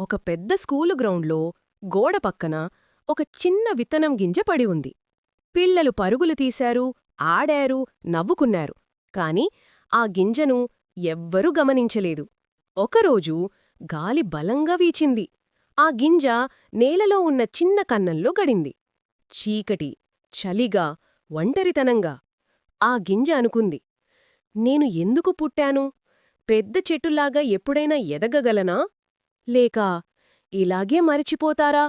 ఒక పెద్ద స్కూలు గ్రౌండ్లో గోడ పక్కన ఒక చిన్న విత్తనం గింజ పడి ఉంది. పిల్లలు పరుగులు తీశారు ఆడారు నవ్వుకున్నారు. కాని ఆ గింజను ఎవ్వరూ గమనించలేదు. ఒకరోజు గాలి బలంగా వీచింది. ఆ గింజ నేలలో ఉన్న చిన్న కన్నంలో గడింది. చీకటి చలిగా ఒంటరితనంగా ఆ గింజ అనుకుంది. నేను ఎందుకు పుట్టాను? పెద్ద చెట్టులాగా ఎప్పుడైనా ఎదగగలనా? లేక ఇలాగే మరిచిపోతారా?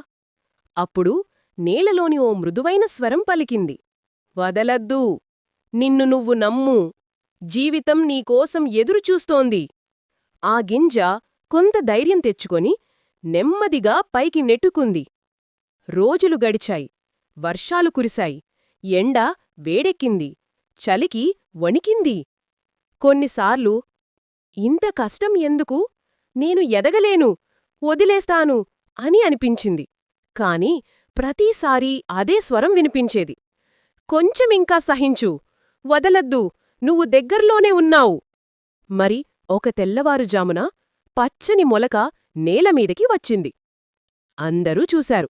అప్పుడు నేలలోని ఓ మృదువైన స్వరం పలికింది. వదలద్దు. నిన్ను నువ్వు నమ్ము. జీవితం నీకోసం ఎదురుచూస్తోంది ఆ గింజ కొంత ధైర్యం తెచ్చుకొని నెమ్మదిగా పైకి నెట్టుకుంది. రోజులు గడిచాయి. వర్షాలు కురిశాయి. ఎండ వేడెక్కింది. చలికి వణికింది. కొన్నిసార్లు ఇంత కష్టం ఎందుకు? నేను ఎదగలేను. వదిలేస్తాను అని అనిపించింది. కాని ప్రతిసారీ అదే స్వరం వినిపించేది. కొంచెమింకా సహించు. వదలద్దు. నువ్వు దగ్గర్లోనే ఉన్నావు. మరి ఒక తెల్లవారుజామున పచ్చని మొలక నేలమీదకి వచ్చింది. అందరూ చూశారు.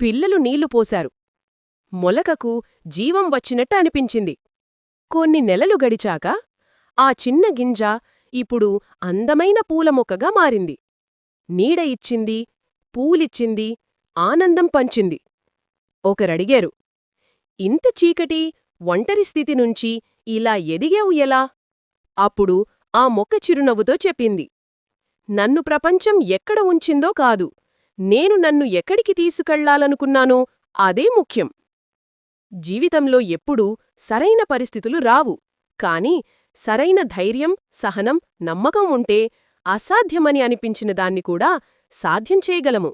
పిల్లలు నీళ్ళు పోశారు. మొలకకు జీవం వచ్చినట్టు అనిపించింది. కొన్ని నెలలు గడిచాక ఆ చిన్న గింజ ఇప్పుడు అందమైన పూల మొక్కగా మారింది. నీడ ఇచ్చింది పూలిచ్చింది ఆనందం పంచింది. ఒకరడిగారు ఇంత చీకటి ఒంటరి స్థితి నుంచి ఇలా ఎదిగావు ఎలా? అప్పుడు ఆ మొక్క చిరునవ్వుతో చెప్పింది నన్ను ప్రపంచం ఎక్కడ ఉంచిందో కాదు నేను నన్ను ఎక్కడికి తీసుకెళ్ళాలనుకున్నానో అదే ముఖ్యం. జీవితంలో ఎప్పుడూ సరైన పరిస్థితులు రావు కాని సరైన ధైర్యం సహనం నమ్మకం ఉంటే అసాధ్యమని అనిపించిన దాన్ని కూడా సాధ్యం చేయగలము.